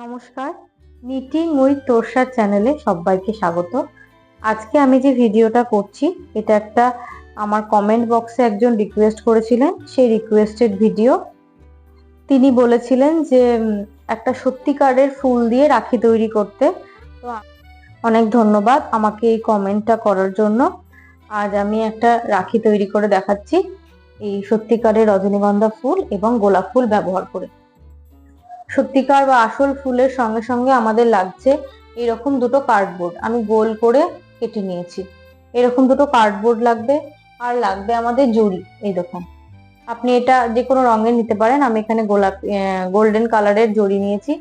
নমস্কার knitting with তোরসার চ্যানেলে সবাইকে স্বাগত। আজকে আমি যে ভিডিওটা করছি, এটা একটা আমার কমেন্ট বক্সে একজন রিকোয়েস্ট করেছিলেন, সেই রিকোয়েস্টেড ভিডিও তিনি বলেছিলেন যে একটা সত্যিকারের ফুল দিয়ে রাখি তৈরি করতে। তো অনেক ধন্যবাদ আমাকে এই কমেন্টটা করার জন্য। আজ আমি একটা রাখি তৈরি করে দেখাচ্ছি, এই সত্যিকারের রজনীগন্ধা ফুল এবং গোলাপ ফুল ব্যবহার করে। সত্যিকার বা আসল ফুলের সঙ্গে সঙ্গে আমাদের লাগছে এরকম দুটো কার্ডবোর্ড আমি গোল করে কেটে নিয়েছি। এরকম দুটো কার্ডবোর্ড লাগবে আর লাগবে আমাদের জড়ি। এই দেখুন। আপনি এটা যে কোনো রঙের নিতে পারেন। আমি এখানে গোলাপ গোল্ডেন কালারের জড়ি নিয়েছি।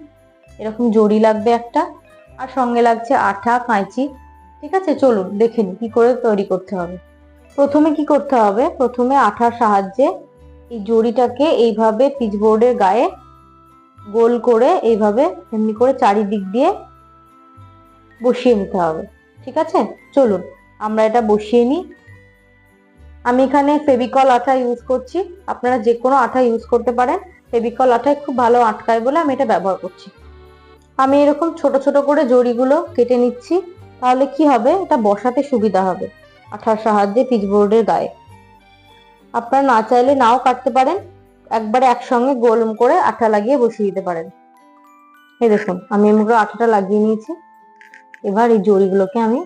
এরকম জড়ি লাগবে একটা। আর সঙ্গে লাগছে আঠা, কাঁচি। ঠিক আছে? চলুন, দেখে নিই কি করে তৈরি করতে হবে। প্রথমে কি করতে হবে? প্রথমে আঠার সাহায্যে এই জড়িটাকে এইভাবে পিচবোর্ডের গায়ে গোল করে এইভাবে এমনি করে চারিদিক দিয়ে বসিয়ে নিতে হবে। ঠিক আছে? চলুন, আমরা এটা বসিয়ে নিই। আমি এখানে ফেভিকল আঠা ইউজ করছি। আপনারা যে কোনো আঠা ইউজ করতে পারেন। ফেভিকল আঠায় খুব ভালো আটকায় বলে আমি এটা ব্যবহার করছি। আমি এরকম ছোট ছোট করে জড়িগুলো কেটে নিচ্ছি। তাহলে কি হবে? এটা বসাতে সুবিধা হবে আঠার সাহায্যে পিচবোর্ডের গায়ে। আপনারা না চাইলে নাও কাটতে পারেন। একবারে একসঙ্গে গোলম করে আঠা লাগিয়ে বসিয়ে দিতে পারেন। এই দেখুন, আমি এমনি আঠাটা লাগিয়ে নিয়েছি। এবার এই জড়িগুলোকে আমি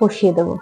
বসিয়ে দেবো।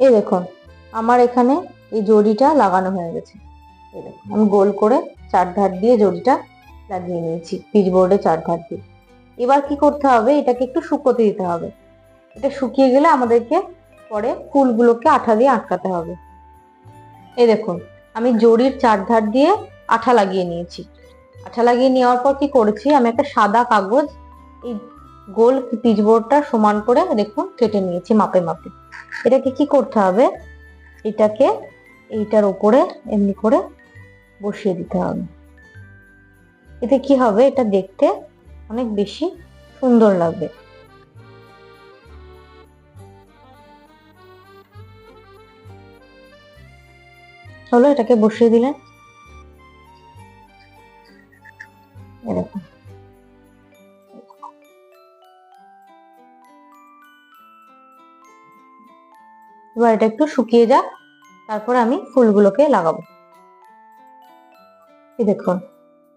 এই দেখুন আমার এখানে এই জড়িটা লাগানো হয়ে গেছে। এই দেখুন আমি গোল করে চার ধার দিয়ে জড়িটা লাগিয়ে নিয়েছি পিচবোর্ডে চার ধার দিয়ে। এবার কি করতে হবে? এটাকে একটু শুকোতে দিতে হবে। এটা শুকিয়ে গেলে আমাদেরকে পরে ফুলগুলোকে আঠা দিয়ে আটকাতে হবে। এই দেখুন আমি জড়ির চার ধার দিয়ে আঠা লাগিয়ে নিয়েছি। আঠা লাগিয়ে নেওয়ার পর কি করেছি? আমি একটা সাদা কাগজ এই গোল পিচবোর্ডটা সমান করে দেখুন কেটে নিয়েছি মাপে মাপে। এটাকে কি করতে হবে? এটাকে এইটার উপরে এমনি করে বসিয়ে দিতে হবে। এতে কি হবে? এটা দেখতে অনেক বেশি সুন্দর লাগবে। হলো এটাকে বসিয়ে দিলেন। এটা একটু শুকিয়ে যাক, তারপর আমি ফুলগুলোকে লাগাবো। দেখুন,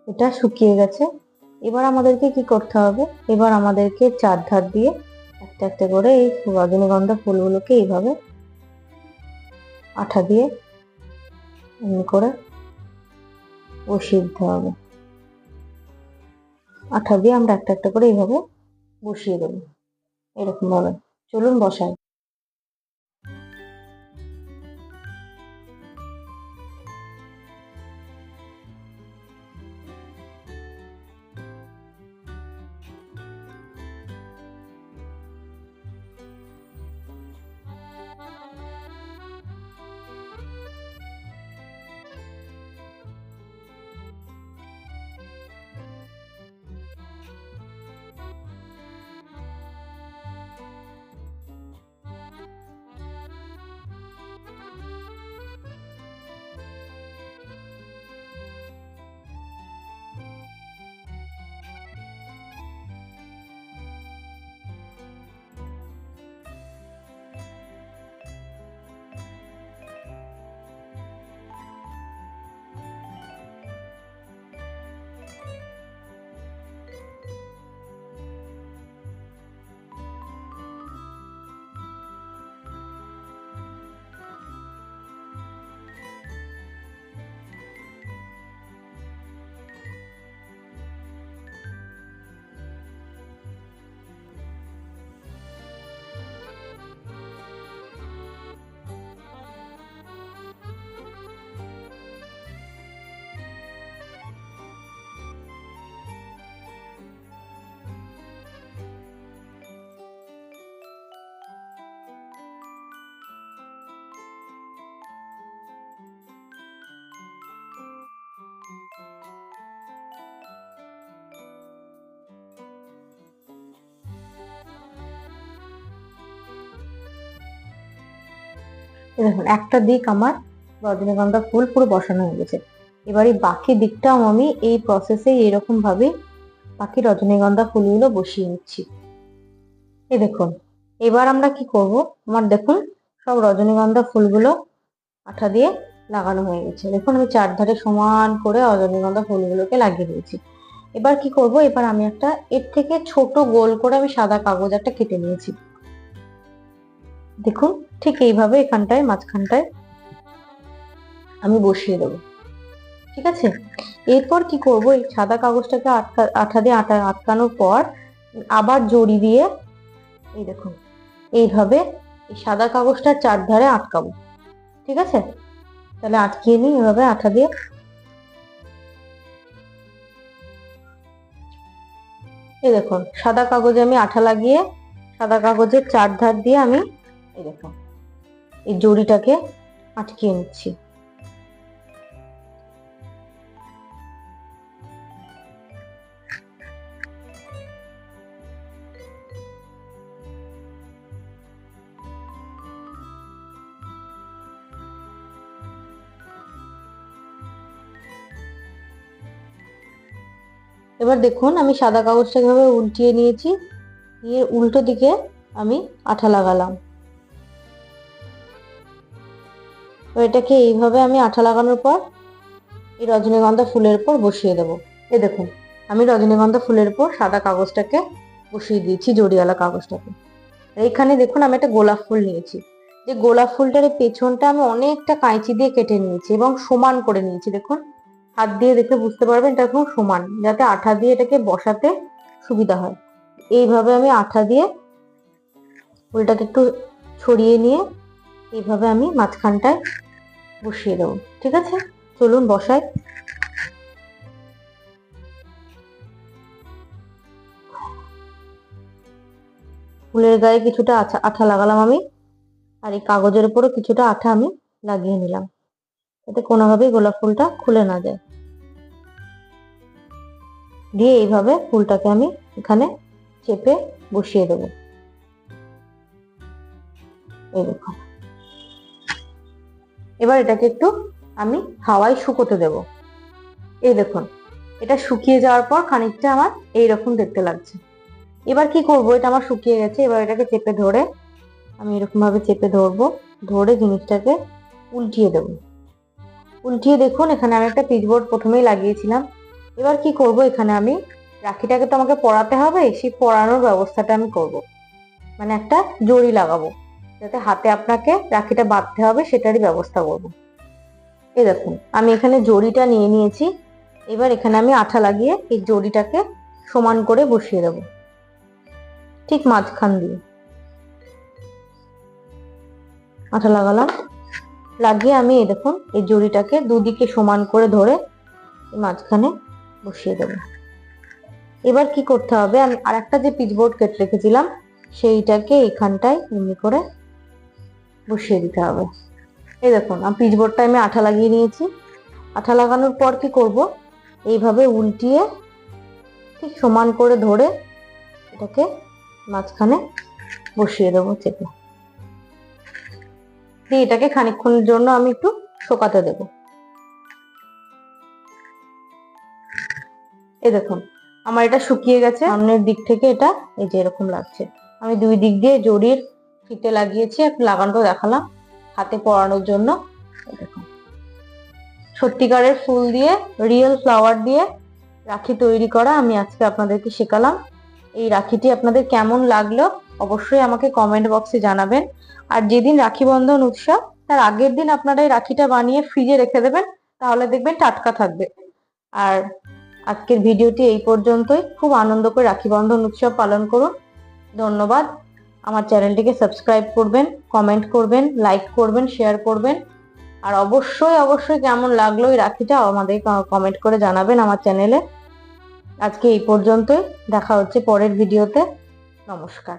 এটা শুকিয়ে গেছে। এবার আমাদেরকে কি করতে হবে? এবার আমাদেরকে চার ধার দিয়ে একটা একটা করে এই রজনীগন্ধা ফুলগুলোকে এইভাবে আঠা দিয়ে এমনি করে বসিয়ে দিতে হবে। আঠা দিয়ে আমরা একটা একটা করে এইভাবে বসিয়ে দেবো। এরকম ভাবে চলুন বসাই। দেখুন, একটা দিক আমার রজনীগন্ধা ফুল পুরো বসানো হয়ে গেছে। এবার বাকি দিকটাও আমি এই প্রসেসে এরকম ভাবে বাকি রজনীগন্ধা ফুলগুলো বসিয়ে নিচ্ছি। এই দেখুন, এবার আমরা কি করব? আমার দেখুন, সব রজনীগন্ধা ফুলগুলো আঠা দিয়ে লাগানো হয়ে গেছে। দেখুন, আমি চারধারে সমান করে রজনীগন্ধা ফুলগুলোকে লাগিয়ে দিয়েছি। এবার কি করব? এবার আমি একটা, এর থেকে ছোট গোল করে আমি সাদা কাগজ একটা কেটে নিয়েছি। দেখুন, ঠিক এইভাবে এখানটায়, মাঝখানটায় আমি বসিয়ে দেবো। ঠিক আছে? এরপর কি করব? এই সাদা কাগজটাকে আটকা, আঠা দিয়ে আটা, আটকানোর পর আবার জড়ি দিয়ে এই দেখুন, এইভাবে এই সাদা কাগজটার চারধারে আটকাবো। ঠিক আছে? তাহলে আটকিয়ে নিই, এভাবে আঠা দিয়ে। এই দেখুন, সাদা কাগজে আমি আঠা লাগিয়ে, সাদা কাগজের চার ধার দিয়ে আমি এই দেখুন এই জড়িটাকে আটকিয়ে নিচ্ছি। এবার দেখুন, আমি সাদা কাগজটা এভাবে উল্টিয়ে নিয়েছি। নিয়ে উল্টো দিকে আমি আঠা লাগালাম। তো এটাকে এইভাবে আমি আঠা লাগানোর পর এই রজনীগন্ধা ফুলের উপর বসিয়ে দেব। এ দেখুন, আমি রজনীগন্ধা ফুলের উপর সাদা কাগজটাকে বসিয়ে দিয়েছি, জড়িয়ালা কাগজটাকে। এখানে দেখুন, আমি একটা গোলাপ ফুল নিয়েছি। যে গোলাপ ফুলটার পেছনটা আমি অনেকটা কাঁচি দিয়ে কেটে নিয়েছি এবং সমান করে নিয়েছি, দেখুন। হাত দিয়ে দেখে বুঝতে পারবেন, এটা একদম সমান, যাতে আঠা দিয়ে এটাকে বসাতে সুবিধা হয়। এইভাবে আমি আঠা দিয়ে ফুলটাকে একটু ছড়িয়ে নিয়ে এইভাবে আমি মাঝখানটায় বসিয়ে দেবো, ঠিক আছে? চলুন, বসাই। ফুলের গায়ে কিছুটা আঠা আঠা লাগালাম আমি, আর এই কাগজের উপরও কিছুটা আঠা আমি লাগিয়ে নিলাম, যাতে কোনোভাবেই গোলাপ ফুলটা খুলে না যায়। দিয়ে এইভাবে ফুলটাকে আমি এখানে চেপে বসিয়ে দেব। এই দেখো এবার এটাকে একটু আমি হাওয়ায় শুকোতে দেব। এই দেখুন, এটা শুকিয়ে যাওয়ার পর খানিকটা আমার এইরকম দেখতে লাগছে। এবার কি করব? এটা আমার শুকিয়ে গেছে, এবার এটাকে চেপে ধরে আমি এরকম ভাবে চেপে ধরবো, ধরে জিনিসটাকে উল্টিয়ে দেব। উল্টিয়ে দেখুন, এখানে আমি একটা পিচবোর্ড প্রথমেই লাগিয়েছিলাম। এবার কি করব? এখানে আমি রাখিটাকে তো আমাকে পরাতে হবে, সেই পরানোর ব্যবস্থাটা আমি করব। মানে একটা জড়ি লাগাবো। যাতে হাতে আপনাকে রাখিটা বাঁধতে হবে, সেটারই ব্যবস্থা করব। এই দেখুন, আমি এখানে জড়িটা নিয়ে নিয়েছি। এবার এখানে আমি আঠা লাগিয়ে এই জড়িটাকে সমান করে বসিয়ে দেব। ঠিক মাঝখান দিয়ে। আঠা লাগালাম। লাগিয়ে আমি এই দেখুন, এই জড়িটাকে দুদিকে সমান করে ধরে মাঝখানে বসিয়ে দেবো। এবার কি করতে হবে? আমি আর একটা যে পিচবোর্ড কেটে রেখেছিলাম, সেইটাকে এখানটায় এমনি করে বসিয়ে দিতে হবে। এই দেখুন, আমি পিচবোর্ডটা আমি আঠা লাগিয়ে নিয়েছি। আঠা লাগানোর পর কি করব? এইভাবে উল্টিয়ে ঠিক সমান করে ধরে এটাকে মাঝখানে বসিয়ে দেবো চেপে। দিয়ে এটাকে খানিক্ষণের জন্য আমি একটু শোকাতে দেব। এই দেখুন, আমার এটা শুকিয়ে গেছে। সামনের দিক থেকে এটা এই যে এরকম লাগছে। আমি দুই দিক দিয়ে জড়ির ফিতে লাগিয়েছি, একটু লাগানো দেখালাম, হাতে পরানোর জন্য। সত্যিকারের ফুল দিয়ে রিয়েল ফ্লাওয়ার দিয়ে রাখি তৈরি করা আমি আজকে আপনাদেরকে শেখালাম। এই রাখিটি আপনাদের কেমন লাগল অবশ্যই আমাকে কমেন্ট বক্সে জানাবেন। আর যেদিন রাখি বন্ধন উৎসব, তার আগের দিন আপনারা এই রাখিটা বানিয়ে ফ্রিজে রেখে দেবেন, তাহলে দেখবেন টাটকা থাকবে। আর আজকের ভিডিওটি এই পর্যন্তই। খুব আনন্দ করে রাখি বন্ধন উৎসব পালন করুন। ধন্যবাদ। আমার চ্যানেলটিকে সাবস্ক্রাইব করবেন কমেন্ট করবেন লাইক করবেন শেয়ার করবেন। আর অবশ্যই অবশ্যই কেমন লাগল এই রাখিটা আমাদের কমেন্ট করে জানাবেন আমার চ্যানেলে। আজকে এই পর্যন্তই, দেখা হচ্ছে পরের ভিডিওতে নমস্কার।